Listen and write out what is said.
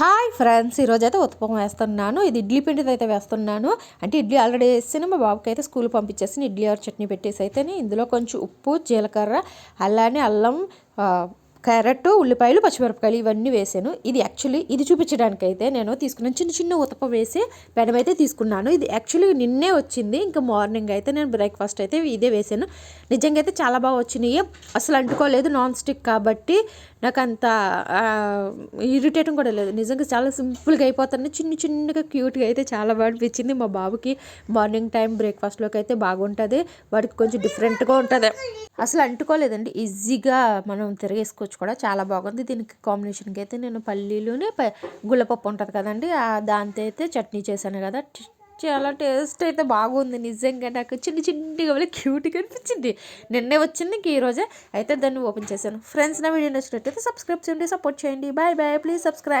Hi friends ఈరోజు అయితే ఉత్తపం వేస్తున్నాను. ఇది ఇడ్లీ పిండితో అయితే వేస్తున్నాను. అంటే ఇడ్లీ ఆల్రెడీ వేసిన మా బాబుకి అయితే స్కూల్ పంపించేసి ఇడ్లీ ఆర్ చట్నీ పెట్టేసి అయితే ఇందులో కొంచెం ఉప్పు జీలకర్ర అలానే అల్లం క్యారెట్ ఉల్లిపాయలు పచ్చిమిరపకాయలు ఇవన్నీ వేసాను. ఇది యాక్చువల్లీ ఇది చూపించడానికి అయితే నేను తీసుకున్న చిన్న చిన్న ఉతప వేసి బెడం అయితే తీసుకున్నాను. ఇది యాక్చువల్లీ నిన్నే వచ్చింది. ఇంకా మార్నింగ్ అయితే నేను బ్రేక్ఫాస్ట్ అయితే ఇదే వేసాను. నిజంగా అయితే చాలా బాగా వచ్చినాయి. అసలు అంటుకోలేదు నాన్ స్టిక్ కాబట్టి నాకు అంత ఇరిటేటింగ్ కూడా లేదు. నిజంగా చాలా సింపుల్గా అయిపోతుంది. చిన్న చిన్నగా క్యూట్గా అయితే చాలా బాగా అనిపించింది. మా బాబుకి మార్నింగ్ టైం బ్రేక్ఫాస్ట్లోకి అయితే బాగుంటుంది. వాడికి కొంచెం డిఫరెంట్గా ఉంటుంది. అసలు అంటుకోలేదండి. ఈజీగా మనం తిరగేసుకోవచ్చు. కూడా చాలా బాగుంది. దీనికి కాంబినేషన్కి అయితే నేను పల్లీలుని గుళ్ళపప్పు గుల్లపప్పు ఉంటుంది కదండి దాంతో అయితే చట్నీ చేశాను కదా. చాలా టేస్ట్ అయితే బాగుంది నిజంగా. నాకు చిన్న చిన్నగా వల్ల క్యూట్గా అనిపించింది. నిన్నే వచ్చింది ఇంక ఈరోజే అయితే దాన్ని ఓపెన్ చేశాను. ఫ్రెండ్స్ నా వీడియో నచ్చినట్టయితే సబ్స్క్రైబ్ చేయండి సపోర్ట్ చేయండి. Bye bye. Please subscribe